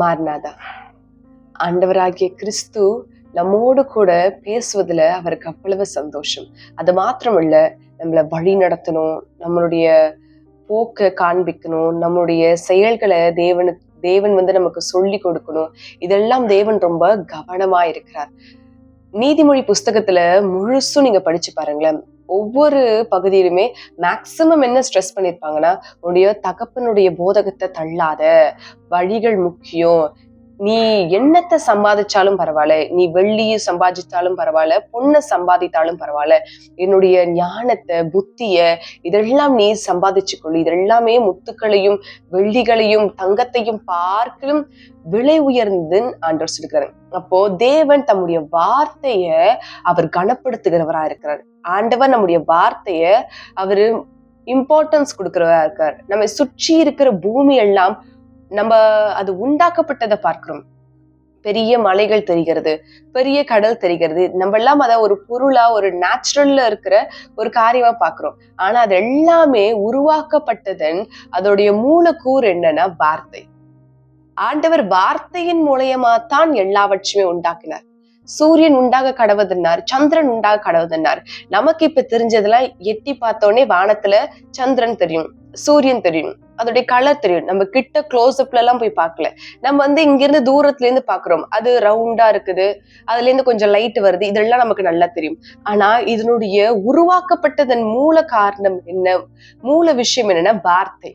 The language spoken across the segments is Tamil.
மாறினாதா ஆண்டவராகிய கிறிஸ்து நம்மோடு கூட பேசுவதில் அவருக்கு அவ்வளவு சந்தோஷம். அது மாத்திரமில்ல நம்மளை வழி நடத்தணும் நம்மளுடைய போக்கை காண்பிக்கணும் நம்மளுடைய செயல்களை தேவனு தேவன் வந்து நமக்கு சொல்லி கொடுக்கணும். இதெல்லாம் தேவன் ரொம்ப கவனமா இருக்கிறார் நீதிமொழி புஸ்தகத்துல முழுசும் நீங்க படிச்சு பாருங்களேன். ஒவ்வொரு பகுதியிலுமே மேக்சிமம் என்ன ஸ்ட்ரெஸ் பண்ணியிருப்பாங்கன்னா உன்னுடைய தகப்பனுடைய போதகத்தை தள்ளாத வழிகள் முக்கியம். நீ என்னத்தை சம்பாதிச்சாலும் பரவாயில்ல நீ வெள்ளியை சம்பாதிச்சாலும் பரவாயில்ல பொண்ணை சம்பாதித்தாலும் பரவாயில்ல என்னுடைய ஞானத்தை புத்திய இதெல்லாம் நீ சம்பாதிச்சுக்கொள்ளு இதெல்லாமே முத்துக்களையும் வெள்ளிகளையும் தங்கத்தையும் பார்க்கலும் விலை உயர்ந்துன்னு ஆண்டவர் சொல்லுகிறார். அப்போ தேவன் தம்முடைய வார்த்தைய அவர் கனப்படுத்துகிறவரா இருக்கிறார். ஆண்டவர் நம்முடைய வார்த்தைய அவரு இம்பார்ட்டன்ஸ் கொடுக்கிறவரா இருக்கார். நம்ம சுற்றி இருக்கிற பூமி எல்லாம் நம்ம அது உண்டாக்கப்பட்டதை பார்க்கிறோம். பெரிய மலைகள் தெரிகிறது பெரிய கடல் தெரிகிறது. நம்ம எல்லாம் அதை ஒரு பொருளா ஒரு நேச்சுரல்ல இருக்கிற ஒரு காரியமா பாக்குறோம் ஆனா அது எல்லாமே உருவாக்கப்பட்டதன் அதோடைய மூலக்கூறு என்னன்னா வார்த்தை. ஆண்டவர் வார்த்தையின் மூலயமா தான் எல்லாவற்றையுமே உண்டாக்கினார். சூரியன் உண்டாக கடவுதுன்னார் சந்திரன் உண்டாக கடவுதுன்னார். நமக்கு இப்ப தெரிஞ்சதெல்லாம் எட்டி பார்த்தோன்னே வானத்துல சந்திரன் தெரியும் சூரியன் தெரியும் அதோடைய கலர் தெரியும். நம்ம கிட்ட க்ளோஸ் அப்ல எல்லாம் போய் பார்க்கல. நம்ம வந்து இங்க இருந்து தூரத்துல இருந்து பாக்குறோம் அது ரவுண்டா இருக்குது. அதுல இருந்து கொஞ்சம் லைட் வருது. இதெல்லாம் நமக்கு நல்லா தெரியும். ஆனா இதனுடைய உருவாக்கப்பட்டதன் மூல காரணம் என்ன? மூல விஷயம் என்னன்னா வார்த்தை.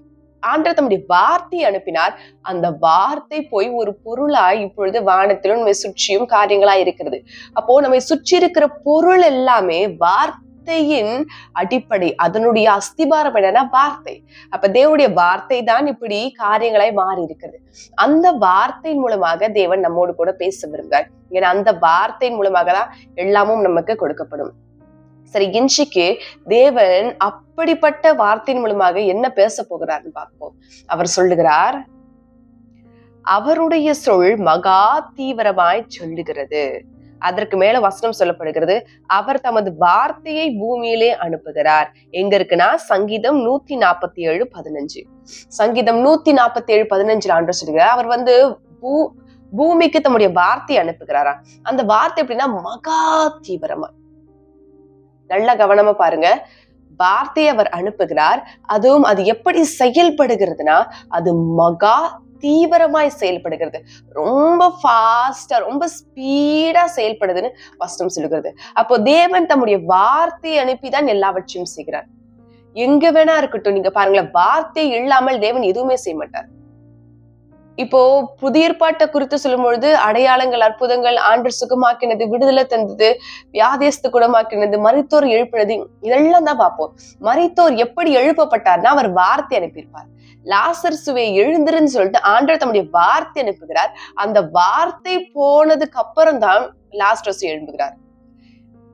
ஆண்டர் தம்முடைய வார்த்தை அனுப்பினார். அந்த வார்த்தை போய் ஒரு பொருளாய் இப்பொழுது வானத்திலும் நம்மை சுற்றியும் காரியங்களா இருக்கிறது. அப்போ நம்மை சுற்றி இருக்கிற பொருள் எல்லாமே வார்த்தையின் அடிப்படை அதனுடைய அஸ்திபாரம் என்னன்னா வார்த்தை. அப்ப தேவனுடைய வார்த்தை தான் இப்படி காரியங்களாய் மாறி இருக்கிறது அந்த வார்த்தையின் மூலமாக தேவன் நம்மோடு கூட பேச விரும்புகிறார். ஏன்னா அந்த வார்த்தையின் மூலமாக தான் எல்லாமும் நமக்கு கொடுக்கப்படும். சரி இன்ஷிக்கு தேவன் அப்படிப்பட்ட வார்த்தையின் மூலமாக என்ன பேச போகிறார்னு பார்ப்போம். அவர் சொல்லுகிறார் அவருடைய சொல் மகா தீவிரமாய் சொல்லுகிறது. அதற்கு மேல வசனம் சொல்லப்படுகிறது அவர் தமது வார்த்தையை பூமியிலே அனுப்புகிறார். எங்க இருக்குன்னா சங்கீதம் நூத்தி நாற்பத்தி ஏழு பதினஞ்சு. சங்கீதம் நூத்தி நாற்பத்தி ஏழு பதினஞ்சுல ஆண்டு சொல்லுகிறார் அவர் வந்து பூ பூமிக்கு தம்முடைய வார்த்தையை அனுப்புகிறாரா? அந்த வார்த்தை எப்படின்னா மகா தீவிரமா நல்ல கவனமா பாருங்க. வார்த்தையை அவர் அனுப்புகிறார். அதுவும் அது எப்படி செயல்படுகிறதுனா அது மகா தீவிரமாய் செயல்படுகிறது. ரொம்ப ஃபாஸ்டா ரொம்ப ஸ்பீடா செயல்படுதுன்னு வசனம் சொல்லுகிறது. அப்போ தேவன் தம்முடைய வார்த்தையை அனுப்பிதான் எல்லாவற்றையும் செய்கிறார். எங்க வேணா இருக்கட்டும் நீங்க பாருங்களேன் வார்த்தை இல்லாமல் தேவன் எதுவுமே செய்ய மாட்டார். இப்போ புதிய ஏற்பாட்டை குறித்து சொல்லும் பொழுது அடையாளங்கள் அற்புதங்கள் ஆண்டு சுகமாக்கினது விடுதலை தந்தது வியாதியஸ்து குணமாக்கினது மருத்துவர் எழுப்பினது இதெல்லாம் தான் பார்ப்போம். மருத்துவர் எப்படி எழுப்பப்பட்டார்னா அவர் வார்த்தை அனுப்பியிருப்பார். லாசர் சுவை எழுந்திருன்னு சொல்லிட்டு ஆண்டவர் தம்முடைய வார்த்தை அனுப்புகிறார். அந்த வார்த்தை போனதுக்கு அப்புறம் தான் லாஸ்டர்ஸ் எழும்புகிறார்.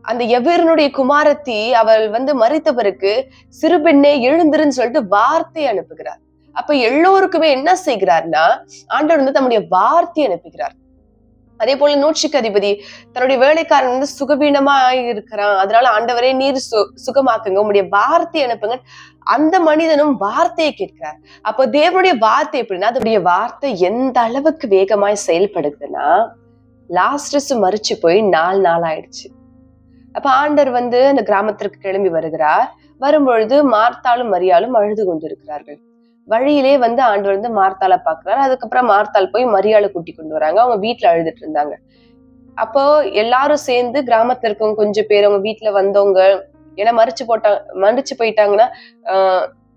அந்த எவருனுடைய குமாரத்தி அவள் வந்து மறித்தவருக்கு சிறுபெண்ணே எழுந்திருன்னு சொல்லிட்டு வார்த்தை அனுப்புகிறார். அப்ப எல்லோருக்குமே என்ன செய்கிறார்னா ஆண்டவர் வந்து தம்முடைய வார்த்தை அனுப்புகிறார். அதே போல நூற்றுக்கு அதிபதி தன்னுடைய வேலைக்காரன் வந்து சுகவீனமா இருக்கிறான். அதனால ஆண்டவரே நீர் சு சுகமாக்குங்க. உங்களுடைய வார்த்தை அனுப்புங்க. அந்த மனிதனும் வார்த்தையை கேட்கிறார். அப்போ தேவனுடைய வார்த்தை எப்படின்னா அதனுடைய வார்த்தை எந்த அளவுக்கு வேகமாய் செயல்படுதுன்னா லாஸ்டஸ் மறிச்சு போய் நாலு நாள் ஆயிடுச்சு. அப்ப ஆண்டர் வந்து அந்த கிராமத்திற்கு கிளம்பி வருகிறார். வரும்பொழுது மார்த்தாலும் மரியாலும் அழுது கொண்டிருக்கிறார்கள். வழியிலே வந்து ஆண்டவர் வந்து மார்த்தால பாக்குறாரு அதுக்கப்புறம் மார்த்தால் போய் மரியாதை கூட்டி கொண்டு வராங்க. அவங்க வீட்டுல அழுதுட்டு இருந்தாங்க. அப்போ எல்லாரும் சேர்ந்து கிராமத்துல இருக்கவங்க கொஞ்சம் பேர் அவங்க வீட்டுல வந்தவங்க ஏன்னா மறிச்சு போட்டாங்க மறிச்சு போயிட்டாங்கன்னா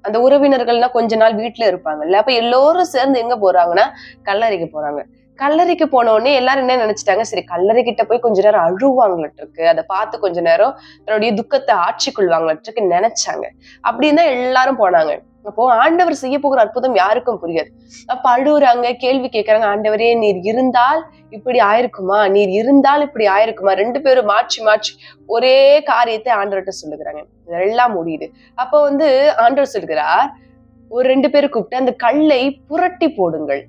அந்த உறவினர்கள்னா கொஞ்ச நாள் வீட்டுல இருப்பாங்கல்ல. அப்ப எல்லோரும் சேர்ந்து எங்க போறாங்கன்னா கல்லறைக்கு போறாங்க. கல்லறைக்கு போன உடனே எல்லாரும் என்ன நினைச்சிட்டாங்க? சரி கல்லறை கிட்ட போய் கொஞ்ச நேரம் அழுவாங்கலட்டு இருக்கு அதை பார்த்து கொஞ்ச நேரம் தன்னுடைய துக்கத்தை ஆட்சி கொள்வாங்கலட்டு இருக்கு நினைச்சாங்க. அப்படின்னு தான் எல்லாரும் போனாங்க. அப்போ ஆண்டவர் செய்ய போகிற அற்புதம் யாருக்கும் புரியாது. அப்ப அழுகுறாங்க கேள்வி கேட்கறாங்க ஆண்டவரே நீர் இருந்தால் இப்படி ஆயிருக்குமா? நீர் இருந்தால் இப்படி ஆயிருக்குமா? ரெண்டு பேரும் மாற்றி மாற்றி ஒரே காரியத்தை ஆண்டவர்கிட்ட சொல்லுகிறாங்க. இதெல்லாம் முடியுது. அப்போ வந்து ஆண்டவர் சொல்கிறார் ஒரு ரெண்டு பேரும் கூப்பிட்டு அந்த கல்லை புரட்டி போடுங்கள்.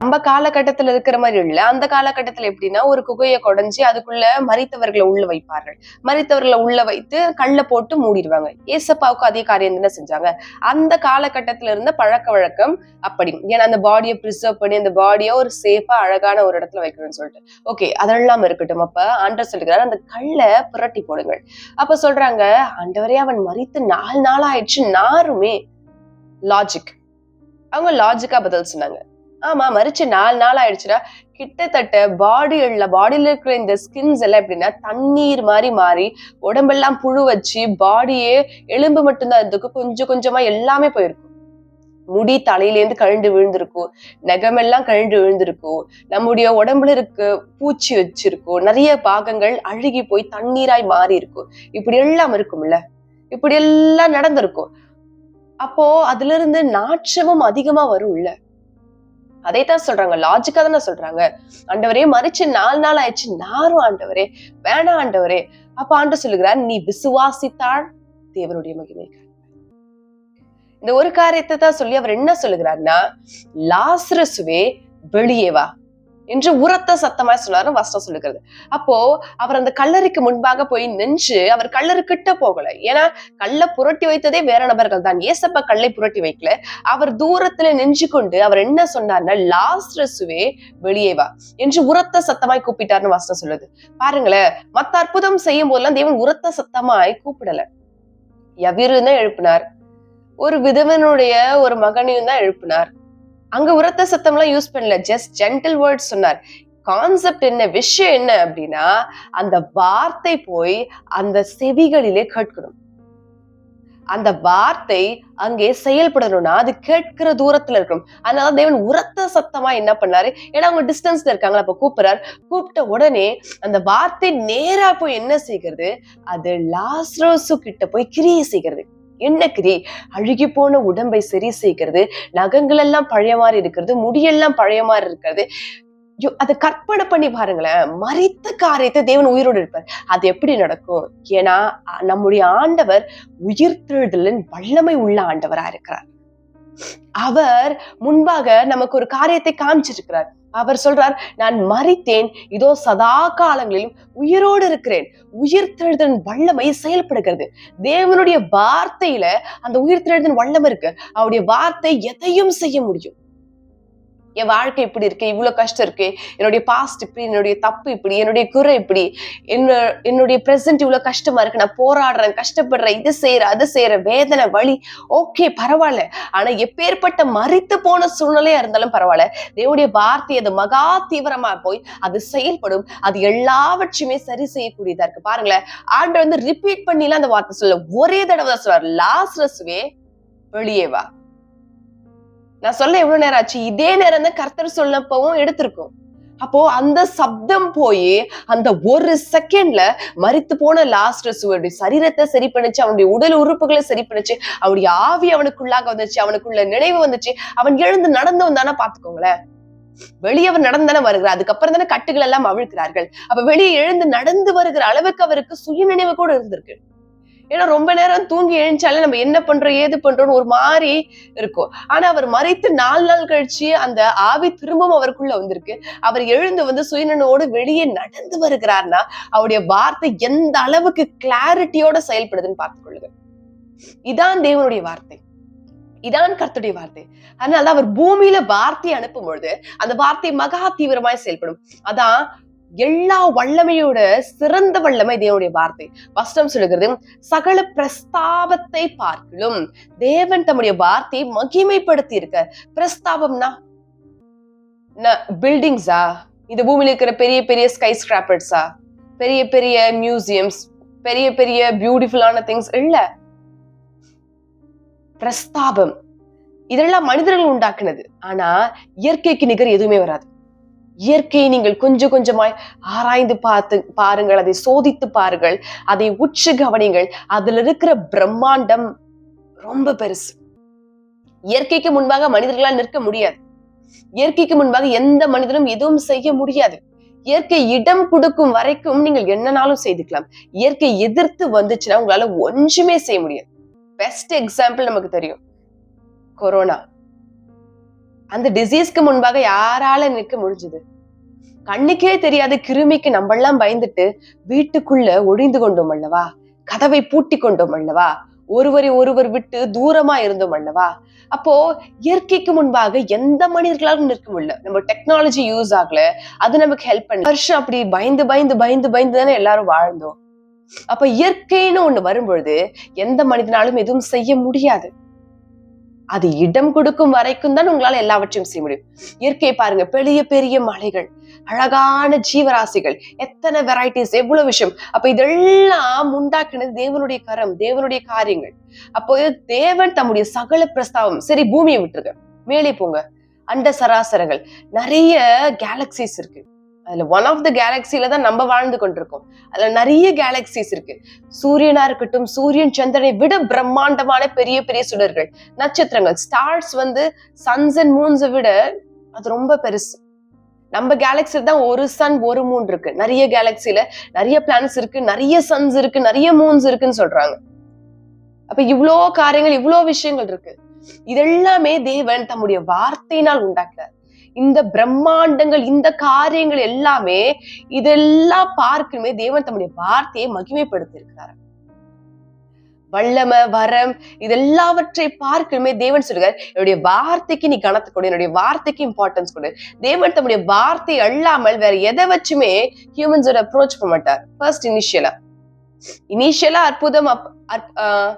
நம்ம காலகட்டத்துல இருக்கிற மாதிரி இல்ல. அந்த காலகட்டத்துல எப்படின்னா ஒரு குகையை குடைஞ்சி அதுக்குள்ள மறித்தவர்களை உள்ள வைப்பார்கள். மறித்தவர்களை உள்ள வைத்து கல்ல போட்டு மூடிடுவாங்க. ஏசப்பாவுக்கு அதே காரியம் தானே செஞ்சாங்க. அந்த காலகட்டத்துல இருந்த பழக்க வழக்கம் அப்படி. ஏன்னா அந்த பாடியை ப்ரிசர்வ் பண்ணி அந்த பாடியை ஒரு சேஃபா அழகான ஒரு இடத்துல வைக்கணும்னு சொல்லிட்டு. ஓகே அதெல்லாம் இருக்கட்டும். அப்ப ஆண்டர் சொல்லுகிறார் அந்த கல்லை புரட்டி போடுங்கள். அப்ப சொல்றாங்க ஆண்டவரே அவன் மறித்து நாலு நாள் ஆயிடுச்சு நாருமே. லாஜிக் அவங்க லாஜிக்கா பதில் சொன்னாங்க. ஆமா மறிச்சு நாலு நாள் ஆயிடுச்சுன்னா கிட்டத்தட்ட பாடியில் பாடியில் இருக்கிற இந்த ஸ்கின்ஸ் எல்லாம் எப்படின்னா தண்ணீர் மாதிரி மாறி உடம்பெல்லாம் புழு வச்சு பாடியே எலும்பு மட்டும்தான் இருந்திருக்கும். கொஞ்சம் கொஞ்சமா எல்லாமே போயிருக்கும். முடி தலையிலேருந்து கழண்டு விழுந்திருக்கும். நகமெல்லாம் கழண்டு விழுந்திருக்கும். நம்முடைய உடம்புல இருக்க பூச்சி வச்சிருக்கும். நிறைய பாகங்கள் அழுகி போய் தண்ணீராய் மாறி இருக்கும் இப்படி எல்லாம் இருக்கும்ல. இப்படி எல்லாம் நடந்திருக்கும். அப்போ அதுல இருந்து நாற்றமும் அதிகமா வரும்ல. அதைத்தான் சொல்றாங்க. லாஜிக்கா தானே சொல்றாங்க. ஆண்டவரே மறிச்சு நாலு நாள் ஆயிடுச்சு. நாரும் ஆண்டவரே வேணாம் ஆண்டவரே. அப்ப ஆண்டு சொல்லுகிறார் நீ விசுவாசித்தாள் தேவனுடைய மகிமை இந்த ஒரு காரியத்தை தான் சொல்லி அவர் என்ன சொல்லுகிறார்னா லாசரசுவே வெளியே வா. என்று உரத்த சத்தமாய் சொன்னாரு வஸ்டம் சொல்லுகிறது. அப்போ அவர் அந்த கல்லறைக்கு முன்பாக போய் நின்று அவர் கல்லறு கிட்ட போகல. ஏன்னா கல்லை புரட்டி வைத்ததே வேற நபர்கள் தான். ஏசப்ப கல்லை புரட்டி வைக்கல. அவர் தூரத்துல நின்று கொண்டு அவர் என்ன சொன்னார்னா லாஸ்ரஸுவே வெளியே வா என்று உரத்த சத்தமாய் கூப்பிட்டார்னு வாசனம் சொல்லுது. பாருங்களேன் மத்த அற்புதம் செய்யும் போதெல்லாம் தேவன் உரத்த சத்தமாய் கூப்பிடல. எவிருந்தான் தான் எழுப்பினார். ஒரு விதவனுடைய ஒரு மகனையும் தான் எழுப்பினார். அங்க உரத்த சத்தம்லாம் யூஸ் பண்ணல. ஜஸ்ட் ஜென்டில் வேர்ட்ஸ் சொன்னார். கான்செப்ட் என்ன விஷயம் என்ன அப்படின்னா அந்த வார்த்தை போய் அந்த செவிகளிலே கேட்கணும். அந்த வார்த்தை அங்கே செயல்படணும்னா அது கேட்கிற தூரத்துல இருக்கணும். அதனால தேவன் உரத்த சத்தமா என்ன பண்ணாரு? ஏன்னா அவங்க டிஸ்டன்ஸ்ல இருக்காங்களா அப்ப கூப்பிடுறார். கூப்பிட்ட உடனே அந்த வார்த்தை நேரா போய் என்ன செய்கிறது? அது லாஸ்ரோசு கிட்ட போய் கிரியை செய்கிறது. என்ன கிரி? அழுகி போன உடம்பை சரி செய்கிறது நகங்கள் எல்லாம் பழைய மாதிரி இருக்கிறது முடியெல்லாம் பழைய மாதிரி இருக்கிறது. அதை கற்பனை பண்ணி பாருங்களேன். மறித்த காரியத்தை தேவன் உயிரோடு இருப்பார். அது எப்படி நடக்கும்? ஏன்னா நம்முடைய ஆண்டவர் உயிர்த்தெழுதலின் வல்லமை உள்ள ஆண்டவரா இருக்கிறார். அவர் முன்பாக நமக்கு ஒரு காரியத்தை காமிச்சிருக்கிறார். அவர் சொல்றார் நான் மறித்தேன். இதோ சதா காலங்களிலும் உயிரோடு இருக்கிறேன். உயிர்த்தெழுதலின் வல்லமை செயல்படுகிறது. தேவனுடைய வார்த்தையில அந்த உயிர்த்தெழுதலின் வல்லமை இருக்கு. அவருடைய வார்த்தை எதையும் செய்ய முடியும். என் வாழ்க்கை இப்படி இருக்கு இவ்வளோ கஷ்டம் இருக்கு என்னுடைய பாஸ்ட் இப்படி என்னுடைய தப்பு இப்படி என்னுடைய குறை இப்படி என்ன என்னுடைய ப்ரெசன்ட் இவ்வளோ கஷ்டமா இருக்கு நான் போராடுறேன் கஷ்டப்படுறேன் இது செய்யறேன் அது செய்யறேன் வேதனை வழி ஓகே பரவாயில்ல. ஆனா எப்பேற்பட்ட மறித்து போன சூழ்நிலையா இருந்தாலும் பரவாயில்ல. தேவனுடைய வார்த்தை அது மகா தீவிரமா போய் அது செயல்படும். அது எல்லாவற்றையுமே சரி செய்யக்கூடியதா இருக்கு. பாருங்களேன் ஆண்டு வந்து ரிப்பீட் பண்ணிலாம் அந்த வார்த்தை சொல்ல. ஒரே தடவை தான் சொல்றார். லாஸ்ரஸ்வே வெளியே வா. நான் சொல்ல எவ்வளவு நேரம் ஆச்சு? இதே நேரம் தான் கர்த்தர் சொல்லப்பவும் எடுத்திருக்கும். அப்போ அந்த சப்தம் போய் அந்த ஒரு செகண்ட்ல மறித்து போன லாஸ்டர்ஸுடைய சரீரத்தை சரி பண்ணிச்சு அவனுடைய உடல் உறுப்புகளை சரி பண்ணிச்சு அவனுடைய ஆவி அவனுக்குள்ளாக வந்துச்சு அவனுக்குள்ள நினைவு வந்துச்சு. அவன் எழுந்து நடந்து வந்தானா பாத்துக்கோங்களேன் வெளியே அவர் நடந்தானே வருகிறார். அதுக்கப்புறம் தானே கட்டுகள் எல்லாம் அவிழ்க்கிறார்கள். அப்ப வெளியே எழுந்து நடந்து வருகிற அளவுக்கு அவருக்கு சுய நினைவு கூட இருந்திருக்கு. ஏன்னா ரொம்ப நேரம் தூங்கி எழுந்தாலே நம்ம என்ன பண்றோம் ஏது பண்றோம்னு ஒரு மாதிரி இருக்கும். ஆனா அவர் மறைத்து நாலு நாள் கழிச்சு அந்த ஆவி திரும்பவும் அவருக்குள்ள வந்திருக்கு. அவர் எழுந்து வந்து சுயநனோடு வெளியே நடந்து வருகிறார்னா அவருடைய வார்த்தை எந்த அளவுக்கு கிளாரிட்டியோட செயல்படுதுன்னு பார்த்துக்கொள்ளுங்க இதான் தேவனுடைய வார்த்தை. இதான் கர்த்துடைய வார்த்தை. அதனாலதான் அவர் பூமியில வார்த்தை அனுப்பும் பொழுது அந்த வார்த்தை மகா தீவிரமாய் செயல்படும். அதான் எல்லா வல்லமையோட சிறந்த வல்லமை தேவனுடைய வார்த்தை. வஸ்டம் சொல்லுகிறது சகல பிரஸ்தாபத்தை பார்க்கலும் தேவன் தம்முடைய வார்த்தையை மகிமைப்படுத்தி இருக்க பிரஸ்தாபம்னா பில்டிங்ஸா இந்த பூமியில இருக்கிற பெரிய பெரிய ஸ்கை ஸ்கிராப்பர்ஸா பெரிய பெரிய மியூசியம்ஸ் பெரிய பெரிய பியூட்டிஃபுல்லான திங்ஸ் இல்ல. பிரஸ்தாபம். இதெல்லாம் மனிதர்கள் உண்டாக்குனது. ஆனா இயற்கைக்கு நிகர் எதுவுமே வராது. இயற்கையை நீங்கள் கொஞ்சம் கொஞ்சமாய் ஆராய்ந்து பார்த்து பாருங்கள் அதை சோதித்து பாருங்கள். அதை உற்று கவனிங்கள் அதுல இருக்கிற பிரம்மாண்டம் ரொம்ப பெருசு. இயற்கைக்கு முன்பாக மனிதர்களால் நிற்க முடியாது. இயற்கைக்கு முன்பாக எந்த மனிதனும் எதுவும் செய்ய முடியாது. இயற்கை இடம் கொடுக்கும் வரைக்கும் நீங்கள் என்னனாலும் செய்துக்கலாம். இயற்கை எதிர்த்து வந்துச்சுன்னா உங்களால ஒன்றுமே செய்ய முடியாது. பெஸ்ட் எக்ஸாம்பிள் நமக்கு தெரியும். கொரோனா அந்த டிசீஸ்க்கு முன்பாக யாரால நிற்க முடிஞ்சது? கண்ணுக்கே தெரியாத கிருமிக்கு நம்மெல்லாம் பயந்துட்டு வீட்டுக்குள்ள ஒழிந்து கொண்டோம் அல்லவா? கதவை பூட்டி கொண்டோம் அல்லவா? ஒருவரை ஒருவர் விட்டு தூரமா இருந்தோம் அல்லவா? அப்போ இயற்கைக்கு முன்பாக எந்த மனிதர்களாலும் நிற்க முடியல. நம்ம டெக்னாலஜி யூஸ் ஆகல. அது நமக்கு ஹெல்ப் பண்ண வருஷம் அப்படி பயந்து பயந்து பயந்து பயந்து தானே எல்லாரும் வாழ்ந்தோம். அப்ப இயற்கைன்னு ஒண்ணு வரும்பொழுது எந்த மனிதனாலும் எதுவும் செய்ய முடியாது. அது இடம் கொடுக்கும் வரைக்கும் தான் உங்களால எல்லாவற்றையும் செய்ய முடியும். இயற்கையை பாருங்க பெரிய பெரிய மலைகள் அழகான ஜீவராசிகள் எத்தனை வெரைட்டிஸ் எவ்வளவு விஷயம். அப்ப இதெல்லாம் உண்டாக்குனது தேவனுடைய கரம் தேவனுடைய காரியங்கள். அப்போ தேவன் தம்முடைய சகல பிரஸ்தாவம் சரி பூமியை விட்டுருங்க. மேலே போங்க. அண்ட சராசரங்கள் நிறைய கேலக்சிஸ் இருக்கு. அதுல ஒன் ஆஃப் த கேலக்சில தான் நம்ம வாழ்ந்து கொண்டிருக்கோம். அதுல நிறைய கேலக்சிஸ் இருக்கு. சூரியனா இருக்கட்டும் சூரியன் சந்திரனை விட பிரம்மாண்டமான பெரிய பெரிய சுடர்கள் நட்சத்திரங்கள் ஸ்டார்ஸ் வந்து சன்ஸ் அண்ட் மூன்ஸை விட அது ரொம்ப பெருசு. நம்ம கேலக்சி தான் ஒரு சன் ஒரு மூன் இருக்கு. நிறைய கேலக்சில நிறைய பிளானட்ஸ் இருக்கு நிறைய சன்ஸ் இருக்கு நிறைய மூன்ஸ் இருக்குன்னு சொல்றாங்க. அப்ப இவ்வளோ காரியங்கள் இவ்வளோ விஷயங்கள் இருக்கு. இதெல்லாமே தேவன் தம்முடைய வார்த்தையினால் உண்டாக்குறார். இந்த பிரம்மாண்டங்கள் இந்த காரியங்கள் எல்லாமே இதெல்லாம் பார்க்கணுமே தேவன் தம்முடைய வார்த்தையை மகிமைப்படுத்தி இருக்கிறார் வல்லம வரம் இதெல்லாவற்றை பார்க்கணுமே தேவன் சொல்லுகிறார். என்னுடைய வார்த்தைக்கு நீ கணத்து கொடு என்னுடைய வார்த்தைக்கு இம்பார்ட்டன்ஸ் கொடு. தேவன் தம்முடைய வார்த்தை அல்லாமல் வேற எதை வச்சுமே ஹியூமன்ஸோட அப்ரோச் பண்ண மாட்டார். ஃபர்ஸ்ட் இனிஷியலா இனிஷியலா அற்புதம் அப்- ஆஹ்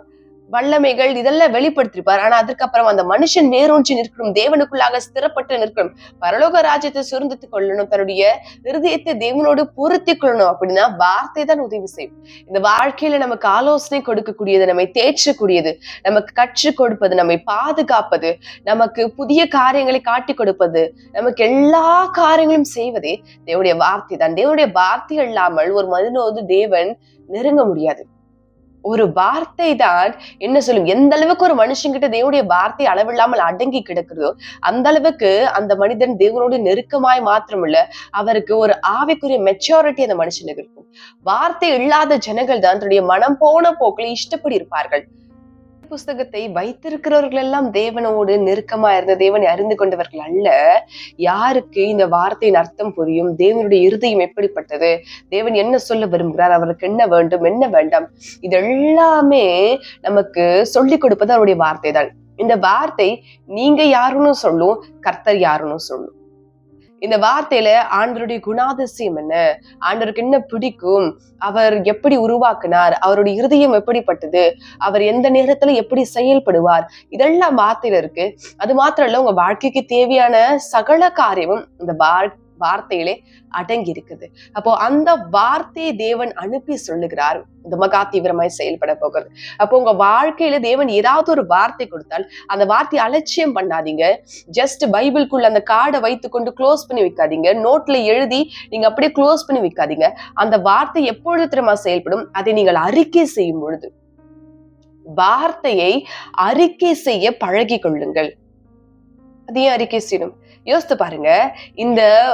வல்லமைகள் இதெல்லாம் வெளிப்படுத்திருப்பார். ஆனா அதுக்கப்புறம் அந்த மனுஷன் வேரூன்றி நிற்கணும் தேவனுக்குள்ளாக ஸ்திரப்பட்டு நிற்கணும் பரலோக ராஜ்யத்தை சுருந்தித்துக் கொள்ளணும் தன்னுடைய இருதயத்தை தேவனோடு பொருத்தி கொள்ளணும் அப்படின்னா வார்த்தை தான் உதவி செய்யும். இந்த வாழ்க்கையில நமக்கு ஆலோசனை கொடுக்கக்கூடியது நம்மை தேற்றக்கூடியது நமக்கு கற்றுக் கொடுப்பது நம்மை பாதுகாப்பது நமக்கு புதிய காரியங்களை காட்டி கொடுப்பது நமக்கு எல்லா காரியங்களும் செய்வதே தேவனுடைய வார்த்தை தான். தேவனுடைய வார்த்தை இல்லாமல் ஒரு மனிதனோடு தேவன் நெருங்க முடியாது. ஒரு வார்த்தை தான் என்ன சொல்லும்? எந்த அளவுக்கு ஒரு மனுஷங்கிட்ட தேவனுடைய வார்த்தை அளவில்லாமல் அடங்கி கிடக்குதோ அந்த அளவுக்கு அந்த மனிதன் தேவனோடு நெருக்கமாய் மாத்திரமில்ல அவருக்கு ஒரு ஆவிக்குரிய மெச்சூரிட்டி அந்த மனுஷனுக்கு இருக்கும். வார்த்தை இல்லாத ஜனங்கள் தான் தன்னுடைய மனம் போன போக்கில் இஷ்டப்படி இருப்பார்கள். புஸ்தகத்தை வைத்திருக்கிறவர்கள் எல்லாம் தேவனோடு நெருக்கமா இருந்த தேவனை அறிந்து கொண்டவர்கள் அல்ல. யாருக்கு இந்த வார்த்தையின் அர்த்தம் புரியும்? தேவனுடைய இருதயம் எப்படிப்பட்டது? தேவன் என்ன சொல்ல விரும்புகிறார்? அவருக்கு என்ன வேண்டும்? என்ன வேண்டாம்? இது எல்லாமே நமக்கு சொல்லிக் கொடுப்பது அவருடைய வார்த்தை தான் இந்த வார்த்தை நீங்க யாருன்னு சொல்லும் கர்த்தர் யாருன்னு சொல்லும். இந்த வார்த்தையில ஆண்டருடைய குணாதிசயம் என்ன? ஆண்டருக்கு என்ன பிடிக்கும்? அவர் எப்படி உருவாக்குனார்? அவருடைய இருதயம் எப்படிப்பட்டது? அவர் எந்த நேரத்துல எப்படி செயல்படுவார்? இதெல்லாம் வார்த்தையில இருக்கு. அது மாத்திரம் இல்ல உங்க வாழ்க்கைக்கு தேவையான சகல காரியமும் இந்த வார் வார்த்தையிலே அடங்கி இருக்குது அப்போ அந்த வார்த்தையை தேவன் அனுப்பி சொல்லுகிறார். இந்த மகா தீவிரமாய் செயல்பட போகிறது. அப்போ உங்க வாழ்க்கையில தேவன் ஏதாவது ஒரு வார்த்தை கொடுத்தால் அந்த வார்த்தையை அலட்சியம் பண்ணாதீங்க. ஜஸ்ட் பைபிள்குள்ள அந்த கார்டை வைத்துக்கொண்டு க்ளோஸ் பண்ணி வைக்காதீங்க. நோட்ல எழுதி நீங்க அப்படியே க்ளோஸ் பண்ணி வைக்காதீங்க. அந்த வார்த்தை எப்பொழுது திரும்ப செயல்படும்? அதை நீங்கள் அறிக்கை செய்யும் பொழுது. வார்த்தையை அறிக்கை செய்ய பழகி கொள்ளுங்கள். அதையும் அறிக்கை செய்யணும்? யோசித்து பாருங்க. இந்த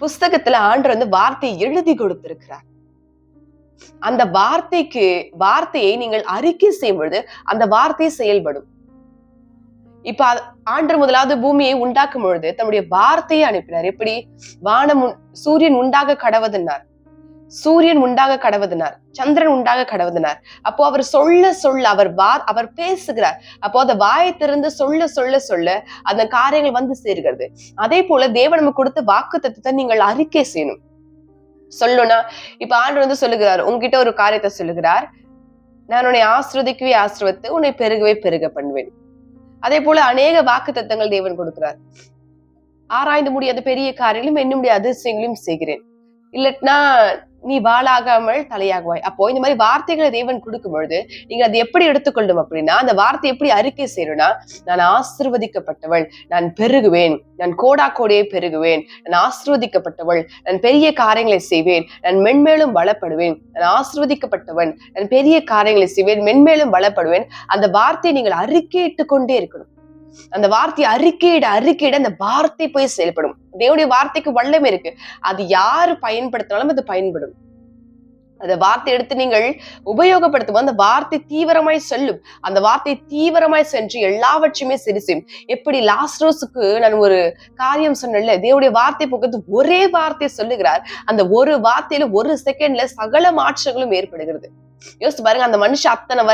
புஸ்தகத்துல ஆண்டர் வந்து வார்த்தையை எழுதி கொடுத்திருக்கிறார். அந்த வார்த்தைக்கு வார்த்தையை நீங்கள் அறிக்கை செய்யும் பொழுது அந்த வார்த்தை செயல்படும். இப்ப அது- ஆண்டர் முதலாவது பூமியை உண்டாக்கும் பொழுது தன்னுடைய வார்த்தையை அனுப்பினார். எப்படி? வானம் சூரியன் உண்டாக கடவதுன்னார். சூரியன் உண்டாக கடவுதினார் சந்திரன் உண்டாக கடவுதினார். அப்போ அவர் சொல்ல சொல்ல அவர் வா அவர் பேசுகிறார். அப்போ அந்த வாயை திறந்து சொல்ல சொல்ல சொல்ல அந்த காரியங்கள் வந்து சேர்கிறது. அதே போல தேவன் கொடுத்து கொடுத்த வாக்கு தத்துவத்தை நீங்கள் அறிக்கை செய்யணும். சொல்லணும்னா இப்ப ஆண்டு வந்து சொல்லுகிறார் உங்ககிட்ட ஒரு காரியத்தை சொல்லுகிறார். நான் உன்னை ஆசிர்வதிக்கவே ஆசிர்வத்து உன்னை பெருகவே பெருக பண்ணுவேன். அதே போல அநேக வாக்கு தத்தங்கள் தேவன் கொடுக்கிறார். ஆராய்ந்து முடியாத பெரிய காரியங்களும் என்ன முடியாத அதிசயங்களையும் செய்கிறேன். இல்லட்னா நீ வாழாகாமல் தலையாகுவாய். அப்போ இந்த மாதிரி வார்த்தைகளை தேவன் கொடுக்கும் பொழுது நீங்க அதை எப்படி எடுத்துக்கொள்ளும் அப்படின்னா அந்த வார்த்தை எப்படி அறிக்கை செய்யணும்னா நான் ஆசிர்வதிக்கப்பட்டவள் நான் பெருகுவேன் நான் கோடா கோடையை பெருகுவேன் நான் ஆசிர்வதிக்கப்பட்டவள் நான் பெரிய காரியங்களை செய்வேன் நான் மென்மேலும் பலப்படுவேன் நான் ஆசிர்வதிக்கப்பட்டவன் நான் பெரிய காரியங்களை செய்வேன் மென்மேலும் பலப்படுவேன் அந்த வார்த்தையை நீங்கள் அறிக்கையிட்டு கொண்டே இருக்கணும். அந்த வார்த்தையை அறிக்கையிட அறிக்கையிட அந்த வார்த்தை போய் செயல்படும். தேவனுடைய வார்த்தைக்கு வல்லமை இருக்கு. அது யாரு பயன்படுத்தினாலும் அது பயன்படும். அந்த வார்த்தை எடுத்து நீங்கள் உபயோகப்படுத்தும் அந்த வார்த்தை தீவிரமாய் செல்லும். அந்த வார்த்தை தீவிரமாய் சென்று எல்லாவற்றையுமே சரி செய்யும். எப்படி லாஸ்ட்ரோஸுக்கு நான் ஒரு காரியம் சொன்னேன்ல தேவடைய வார்த்தை பக்கத்து ஒரே வார்த்தை சொல்லுகிறார். அந்த ஒரு வார்த்தையில ஒரு செகண்ட்ல சகல மாற்றங்களும் ஏற்படுகிறது. யோசிச்சு பாருங்க அந்த மனுஷன் அத்தனை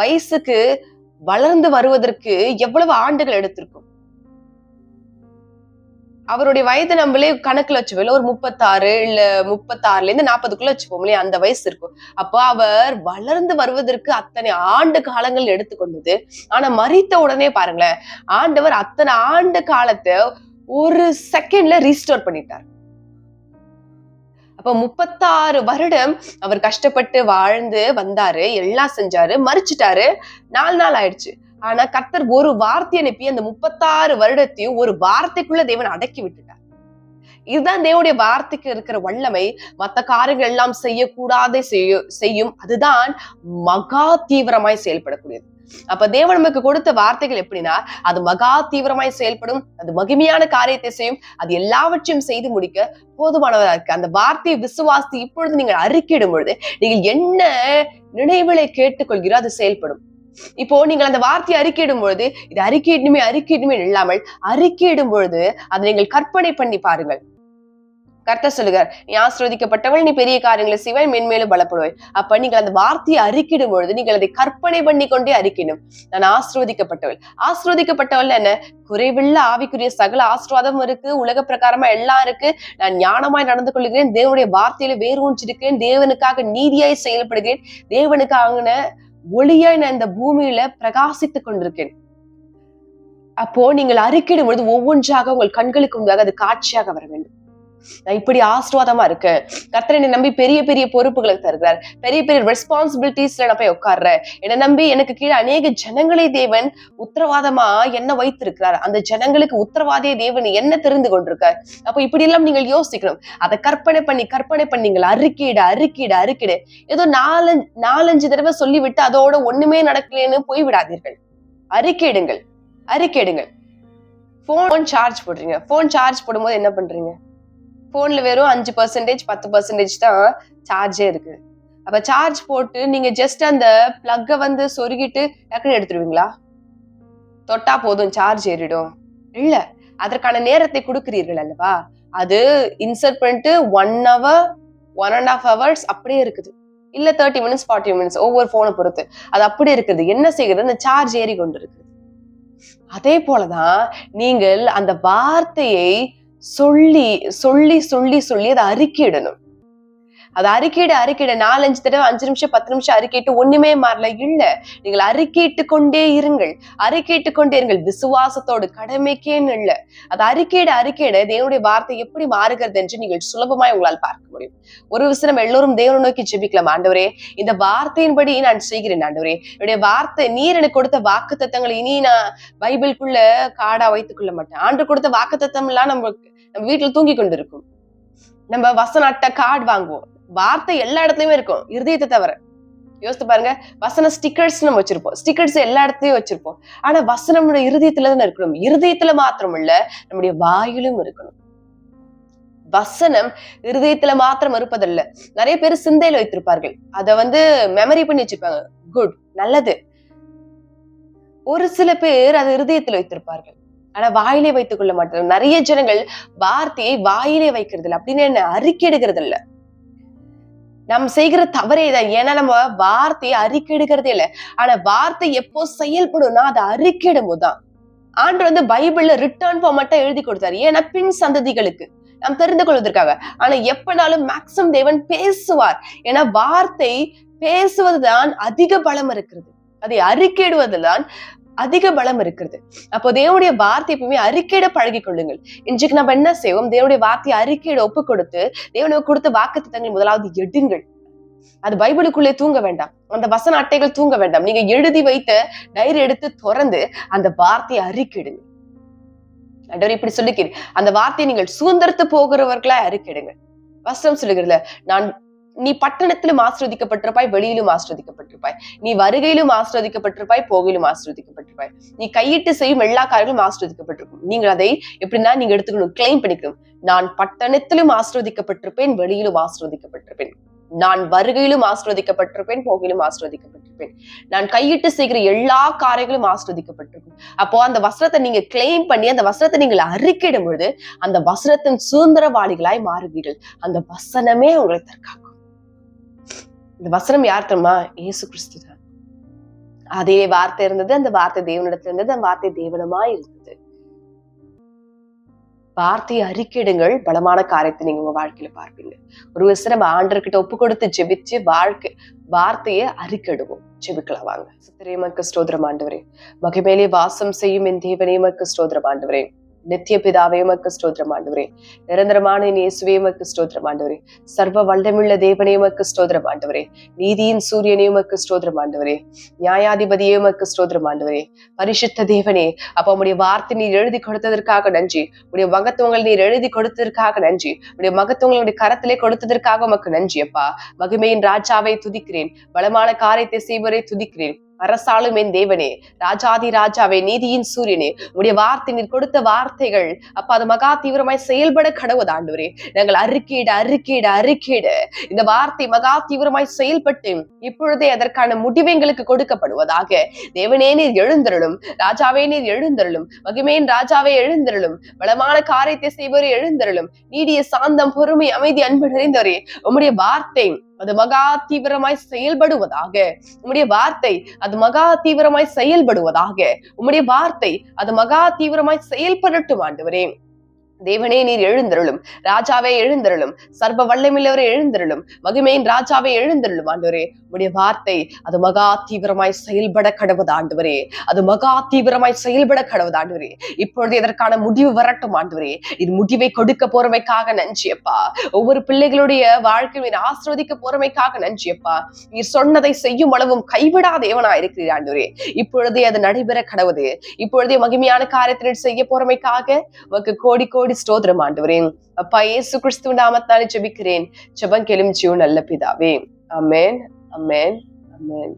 வயசுக்கு வளர்ந்து வருவதற்கு எவ்வளவு ஆண்டுகள் எடுத்திருக்கும்? அவருடைய வயது நம்மளே கணக்குல வச்சுக்கல ஒரு முப்பத்தாறு இல்ல முப்பத்தாறுல இருந்து நாற்பதுக்குள்ள வச்சுப்போம் இல்லையா? அந்த வயசு இருக்கும். அப்போ அவர் வளர்ந்து வருவதற்கு அத்தனை ஆண்டு காலங்கள் எடுத்துக்கொண்டது. ஆனா மறித்த உடனே பாருங்களேன். ஆண்டவர் அத்தனை ஆண்டு காலத்தை ஒரு செகண்ட்ல ரீஸ்டோர் பண்ணிட்டார். அப்ப முப்பத்தாறு வருடம் அவர் கஷ்டப்பட்டு வாழ்ந்து வந்தாரு எல்லாம் செஞ்சாரு மறிச்சிட்டாரு. நாலு நாள் ஆயிடுச்சு. ஆனா கர்த்தர் ஒரு வார்த்தை அனுப்பி அந்த முப்பத்தாறு வருடத்தையும் ஒரு வார்த்தைக்குள்ள தேவன் அடக்கி விட்டுட்டார். இதுதான் தேவனுடைய வார்த்தைக்கு இருக்கிற வல்லமை. மற்ற காரியங்கள் எல்லாம் செய்யக்கூடாதே செய்யும். அதுதான் மகா தீவிரமாய் செயல்படக்கூடியது. அப்ப தேவன் நமக்கு கொடுத்த வார்த்தைகள் எப்படின்னா அது மகா தீவிரமாய் செயல்படும் அது மகிமையான காரியத்தை செய்யும் அது எல்லாவற்றையும் செய்து முடிக்க போதுமானவரா இருக்கு. அந்த வார்த்தையை விசுவாசி இப்பொழுது நீங்கள் அறிக்கையிடும் பொழுது நீங்கள் என்ன நினைவுகளை கேட்டுக்கொள்கிறோ அது செயல்படும். இப்போ நீங்கள் அந்த வார்த்தையை அறிக்கையிடும் பொழுது இது அறிக்கையிடுமே அறிக்கையிடுமே இல்லாமல் அறிக்கையிடும் பொழுது அதை நீங்கள் கற்பனை பண்ணி பாருங்கள். கர்த்தர் சொல்லுகிறார் நீ ஆசிர்வதிக்கப்பட்டவள் நீ பெரிய காரியங்களை செய்வாய் மென்மேலும் பலப்படுவாய். அப்ப நீங்கள் அந்த வார்த்தையை அறிக்கிடும் பொழுது நீங்கள் அதை கற்பனை பண்ணி கொண்டே அறிக்கணும். நான் ஆசிர்வதிக்கப்பட்டவள். ஆசிர்வதிக்கப்பட்டவள் என்ன? குறைவில்ல ஆவிக்குரிய சகல ஆசிர்வாதம் இருக்கு உலக பிரகாரமா எல்லாம் இருக்கு. நான் ஞானமாய் நடந்து கொள்கிறேன் தேவனுடைய வார்த்தையில வேரூன்றிருக்கிறேன் தேவனுக்காக நீதியாய் செயல்படுகிறேன். தேவனுக்காக ஒளியாய் நான் இந்த பூமியில பிரகாசித்துக் கொண்டிருக்கேன். அப்போ நீங்கள் அறிக்கையிடும் பொழுது ஒவ்வொன்றாக உங்கள் கண்களுக்கு முன்பாக அது காட்சியாக வர வேண்டும். இப்படி ஆசீர்வாதமா இருக்கேன். கர்த்தர் என்னை நம்பி பெரிய பெரிய பொறுப்புகளை தருகிறார். பெரிய பெரிய ரெஸ்பான்சிபிலிட்டிஸ்ல நான் போய் உட்கார்றேன். என்னை நம்பி எனக்கு கீழே அநேக ஜனங்களை தேவன் உத்தரவாதமா என்ன வைத்திருக்கிறார். அந்த ஜனங்களுக்கு உத்தரவாதிய தேவன் என்ன தெரிந்து கொண்டிருக்கார். அப்ப இப்படி எல்லாம் நீங்கள் யோசிக்கணும். அதை கற்பனை பண்ணி கற்பனை பண்ணீங்க அறிக்கையிட அறிக்கையிட அறிக்கையிட ஏதோ நாலஞ்சு நாலஞ்சு தடவை சொல்லிவிட்டு அதோட ஒண்ணுமே நடக்கலைன்னு போய் விடாதீர்கள். அறிக்கையிடுங்கள் அறிக்கையிடுங்கள் போன் சார்ஜ் போடுறீங்க. போன் சார்ஜ் போடும்போது என்ன பண்றீங்க? ஃபோனில் வெறும் அஞ்சு பர்சன்டேஜ் பத்து பர்சன்டேஜ் தான் சார்ஜே இருக்கு. அப்போ சார்ஜ் போட்டு நீங்கள் ஜஸ்ட் அந்த ப்ளக்கை வந்து சொருகிட்டு டக்குன்னு எடுத்துருவீங்களா? தொட்டா போதும் சார்ஜ் ஏறிடும். இல்லை அதற்கான நேரத்தை கொடுக்கிறீர்கள் அல்லவா? அது இன்சர்ட் பண்ணிட்டு one hour one and half hours அப்படியே இருக்குது. இல்ல தேர்ட்டி மினிட்ஸ் ஃபார்ட்டி மினிட்ஸ் ஒவ்வொரு போனை பொறுத்து. அது அப்படி இருக்குது. என்ன செய்கிறது? அந்த சார்ஜ் ஏறி கொண்டு இருக்குது அதே போலதான் நீங்கள் அந்த வார்த்தையை சொல்லி சொல்லி சொல்லி சொல்லி அதை அறிக்கையிடணும் அதை அறிக்கையிட அறிக்கையிட நாலஞ்சு தடவை அஞ்சு நிமிஷம் பத்து நிமிஷம் அறிக்கையிட்டு ஒண்ணுமே மாறல. இல்ல நீங்கள் அறிக்கையிட்டு கொண்டே இருங்கள். அறிக்கையிட்டு கொண்டே இருங்கள். விசுவாசத்தோடு கடமைக்கேன்னு இல்ல. அது அறிக்கையிட அறிக்கையிட தேவனுடைய வார்த்தை எப்படி மாறுகிறது என்று நீங்கள் சுலபமாய் உங்களால் பார்க்க முடியும். ஒரு விஷயம் எல்லோரும் தேவனை நோக்கி ஜெபிக்கலாம். ஆண்டவரே இந்த வார்த்தையின்படி நான் செய்கிறேன். ஆண்டவரே என்னுடைய வார்த்தை நீர் எனக்கு கொடுத்த வாக்கு தத்தங்களை இனி நான் பைபிள்குள்ள காடா வைத்துக் கொள்ள மாட்டேன். ஆண்டு கொடுத்த வாக்கு தத்தம் எல்லாம் நம்ம நம்ம வீட்டுல தூங்கி கொண்டிருக்கும். நம்ம வசன அட்டை கார்டு வாங்குவோம். வார்த்தை எல்லா இடத்துலயுமே இருக்கும். இருதயத்தை தவிர. யோசித்து பாருங்க வசன ஸ்டிக்கர்ஸ் நம்ம வச்சிருப்போம். ஸ்டிக்கர்ஸ் எல்லா இடத்துலயும் வச்சிருப்போம். ஆனா வசனம் இருதயத்துல தானே இருக்கணும். இருதயத்துல மாத்திரம் இல்ல நம்முடைய வாயிலும் இருக்கணும். வசனம் இருதயத்துல மாத்திரம் இருப்பதில்ல. நிறைய பேர் சிந்தையில வைத்திருப்பார்கள். அதை வந்து மெமரி பண்ணி வச்சிருப்பாங்க. குட் நல்லது. ஒரு சில பேர் அதை இருதயத்துல வைத்திருப்பார்கள். ஆனா வாயிலே வைத்துக் கொள்ள மாட்டாங்க நிறைய ஜனங்கள் வார்த்தையை வாயிலே வைக்கிறது இல்லை அப்படின்னு என்ன அறிக்கை எடுக்கிறது இல்லை நம்ம செய்கிற தவறே தான் ஏன்னா நம்ம வார்த்தையை அறிக்கையிடுகிறதே இல்லை. ஆனா வார்த்தை எப்போ செயல்படும்னா அதை அறிக்கையிடும் போதுதான் ஆண்டு வந்து பைபிள்ல ரிட்டர்ன் ஃபார்மட்டா எழுதி கொடுத்தாரு. ஏன்னா பின் சந்ததிகளுக்கு. நாம் தெரிந்து கொள்வதற்காக. ஆனா எப்பனாலும் மேக்சிமம் தேவன் பேசுவார். ஏன்னா வார்த்தை பேசுவதுதான் அதிக பலம் இருக்கிறது. அதை அறிக்கையிடுவதுதான் அதிக பலம் இருக்கிறது. அப்போ தேவனுடைய வார்த்தை எப்பவுமே அறிக்கையிட பழகி கொள்ளுங்கள் இன்றைக்கு நம்ம என்ன செய்வோம்? தேவனுடைய வார்த்தையை அறிக்கையிட ஒப்பு கொடுத்து தேவனுக்கு கொடுத்த வாக்கு திட்டங்கள் முதலாவது எடுங்கள். அது பைபிளுக்குள்ளே தூங்க வேண்டாம். அந்த வசன அட்டைகள் தூங்க வேண்டாம். நீங்க எழுதி வைத்த டைரி எடுத்து திறந்து அந்த வார்த்தையை அறிக்கிடுங்க ஆண்டவர் இப்படி சொல்லிக்கிறேன் அந்த வார்த்தையை நீங்கள் சுதந்திரத்து போகிறவர்களா அறிக்கிடுங்க வசனம் சொல்லுகிறதுல நான் நீ பட்டணத்திலும் ஆஸ்ரதிக்கப்பட்டிருப்பாய் வெளியிலும் ஆஸ்ரதிக்கப்பட்டிருப்பாய். நீ வருகையிலும் ஆஸ்ரதிக்கப்பட்டிருப்பாய் போகையிலும் ஆஸ்ரதிக்கப்பட்டிருப்பாய். நீ கையிட்டு செய்யும் எல்லா காரியங்களும் ஆஸ்ரதிக்கப்பட்டிருக்கும். நீங்கள் அதை எப்படின்னா நீங்க எடுத்துக்கணும் கிளைம் பண்ணிக்கணும். நான் பட்டணத்திலும் ஆஸ்ரதிக்கப்பட்டிருப்பேன் வெளியிலும் ஆஸ்ரதிக்கப்பட்டிருப்பேன். நான் வருகையிலும் ஆஸ்வதிக்கப்பட்டிருப்பேன் போகையிலும் ஆஸ்வதிக்கப்பட்டிருப்பேன் நான் கையிட்டு செய்கிற எல்லா காரியங்களும் ஆஸ்வதிக்கப்பட்டிருக்கும் அப்போ அந்த வஸ்திரத்தை நீங்க கிளைம் பண்ணி அந்த வஸ்திரத்தை நீங்கள் அறிக்கையிடும் பொழுது அந்த வஸ்திரத்தின் சுதந்திரவாளிகளாய் மாறுவீர்கள். அந்த வசனமே உங்களை தற்காக்கும். இந்த வசனம் யார் தெரியுமா? இயேசு கிறிஸ்து தான். அதே வார்த்தை இருந்தது அந்த வார்த்தை தேவனிடத்துல இருந்தது அந்த வார்த்தை தேவனமா இருந்தது. வார்த்தையை அறிக்கையிடுங்கள் பலமான காரியத்தை நீங்க உங்க வாழ்க்கையில பார்ப்பீங்க. ஒரு விஷயம் நம்ம ஆண்டர்கிட்ட ஒப்பு கொடுத்து ஜெபிச்சு வாழ்க்கை வார்த்தையை அறிக்கையிடுவோம். ஜெபிக்கலாம் வாங்க. சித்திரேமக்கு ஸ்தோதிரம் ஆண்டவரே. மகிமேலே வாசம் செய்யும் என் தேவனேமக்கு ஸ்தோதிரம் ஆண்டவரே. நித்திய பிதாவே மக்கு ஸ்தோத்திரம் ஆண்டவரே. நிரந்தரமான இயேசுவே மக்கு ஸ்தோத்திரம் ஆண்டவரே. சர்வ வல்லமுள்ள தேவனே மக்கு ஸ்தோத்திரம் ஆண்டவரே. நீதியின் சூரியனே மக்கு ஸ்தோத்திரம் ஆண்டவரே. நியாயாதிபதியே மக்கு ஸ்தோத்திரம் ஆண்டவரே. பரிசுத்த தேவனே அப்ப உடைய வார்த்தை நீர் எழுதி கொடுத்ததற்காக நன்றி. உடைய மகத்துவங்கள் நீர் எழுதி கொடுத்ததற்காக நன்றி. உடைய மகத்துவங்களுடைய கரத்திலே கொடுத்ததற்காக உமக்கு நன்றி அப்பா. மகிமையின் ராஜாவை துதிக்கிறேன். பலமான காரியத்தை செய்வரை துதிக்கிறேன். அரசாளும் என் தேவனே ராஜாதி ராஜாவே நீதியின் சூரியனே உடைய வார்த்தை நீர் கொடுத்த வார்த்தைகள் அப்ப அது மகா தீவிரமாய் செயல்பட கடவுது ஆண்டவரே. நாங்கள் அறிக்கையிட அறிக்கையிட அறிக்கையிட இந்த வார்த்தை மகா தீவிரமாய் செயல்பட்டு இப்பொழுதே அதற்கான முடிவு எங்களுக்கு கொடுக்கப்படுவதாக. தேவனே நீர் எழுந்தருளும். ராஜாவே நீர் எழுந்தருளும். மகிமேன் ராஜாவே எழுந்தருளும். வளமான காரியத்தை செய்வரே எழுந்தருளும். நீடிய சாந்தம் பொறுமை அமைதி அன்பு நிறைந்தவரே. உம்முடைய வார்த்தை அது மகா தீவிரமாய் செயல்படுவதாக. உம்முடைய வார்த்தை அது மகா தீவிரமாய் செயல்படுவதாக. உம்முடைய வார்த்தை அது மகா தீவிரமாய் செயல்படட்டும் ஆண்டவரே. தேவனே நீர் எழுந்தருளும். ராஜாவே எழுந்தருளும். சர்வ வல்லமில்லவரே எழுந்தருளும். மகிமையின் ராஜாவே எழுந்தருளும் ஆண்டவரே. உடைய வார்த்தை அது மகா தீவிரமாய் செயல்பட கடவுது ஆண்டவரே. அது மகா தீவிரமாய் செயல்பட கடவுது ஆண்டவரே. இப்பொழுது இதற்கான முடிவு வரட்டும் ஆண்டவரே. இது முடிவை கொடுக்க போறமைக்காக நன்றியப்பா ஒவ்வொரு பிள்ளைகளுடைய வாழ்க்கையை நீர் ஆசிர்வதிக்க போறமைக்காக நன்றியப்பா நீர் சொன்னதை செய்யும் அளவும் கைவிடாத தேவனா இருக்கிறீர் ஆண்டவரே. இப்பொழுதே அது நடைபெற கடவுது. இப்பொழுதே மகிமையான காரியத்தினர் செய்ய போறமைக்காக உனக்கு கோடி கோடி கோடி ஸ்தோத்திரம் ஆண்டவரே அப்பா இயேசு கிறிஸ்துவ நாமத்தாலே ஜெபிக்கிறேன் ஜெபம் கெளும் ஜீவன் நல்ல பிதாவே அமேன் அமேன் அமேன்